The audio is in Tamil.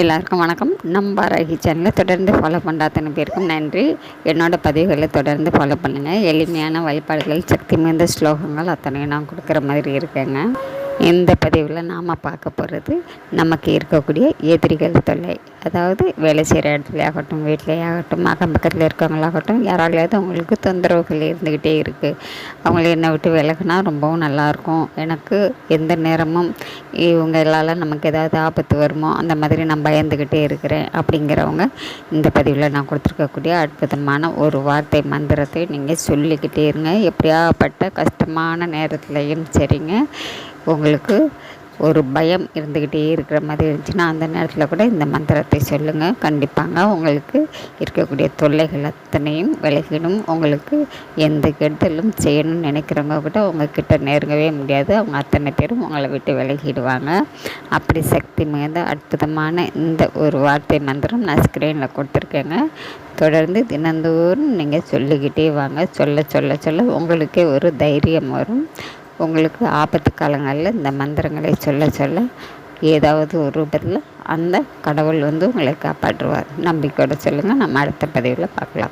எல்லாருக்கும் வணக்கம். நம்ம ரகி சேனலை தொடர்ந்து ஃபாலோ பண்ணுற அத்தனை பேருக்கும் நன்றி. என்னோடய பதிவுகளை தொடர்ந்து ஃபாலோ பண்ணுங்கள் எளிமையான வழிபாடுகள் சக்தி மிகுந்த ஸ்லோகங்கள் அத்தனையும் நான் கொடுக்குற மாதிரி இருக்கேங்க. இந்த பதிவில் நாம் பார்க்க போகிறது நமக்கு இருக்கக்கூடிய எதிரிகள் தொல்லை. அதாவது வேலை செய்கிற இடத்துலையாகட்டும் வீட்டிலேயாகட்டும் அக்கம் பக்கத்தில் இருக்கவங்களாகட்டும் யாராலையாவது அவங்களுக்கு தொந்தரவுகள் இருந்துக்கிட்டே இருக்குது அவங்கள என்னை விட்டு விலகுனா ரொம்பவும் நல்லாயிருக்கும் எனக்கு எந்த நேரமும் இவங்க எல்லால நமக்கு ஏதாவது ஆபத்து வருமோ அந்த மாதிரி நான் பயந்துக்கிட்டே இருக்கிறேன் அப்படிங்கிறவங்க இந்த பதிவில் நான் கொடுத்துருக்கக்கூடிய அற்புதமான ஒரு வார்த்தை மந்திரத்தை நீங்கள் சொல்லிக்கிட்டே இருங்க. எப்படியாப்பட்ட கஷ்டமான நேரத்துலையும் சரிங்க. உங்களுக்கு ஒரு பயம் இருந்துக்கிட்டே இருக்கிற மாதிரி இருந்துச்சுன்னா அந்த நேரத்தில் கூட இந்த மந்திரத்தை சொல்லுங்கள் கண்டிப்பாங்க உங்களுக்கு இருக்கக்கூடிய தொல்லைகள் அத்தனையும் விலகிடும். உங்களுக்கு எந்த கெடுதலும் செய்யணும்னு நினைக்கிறவங்க கூட உங்ககிட்ட நெருங்கவே முடியாது. அவங்க அத்தனை பேரும் உங்களை விட்டு விலகிடுவாங்க. அப்படி சக்தி மிகுந்த அற்புதமான இந்த ஒரு வார்த்தை மந்திரம் நான் ஸ்க்ரீனில் கொடுத்துருக்கேங்க. தொடர்ந்து தினந்தோறும் நீங்கள் சொல்லிக்கிட்டே வாங்க. சொல்ல சொல்ல சொல்ல உங்களுக்கே ஒரு தைரியம் வரும். உங்களுக்கு ஆபத்து காலங்களில் இந்த மந்திரங்களை சொல்ல சொல்ல ஏதாவது ஒரு ரூபத்தில் அந்த கடவுள் வந்து உங்களை காப்பாற்றுவார். நம்பிக்கையோடு சொல்லுங்கள் நம்ம அடுத்த பதிவில் பார்க்கலாம்.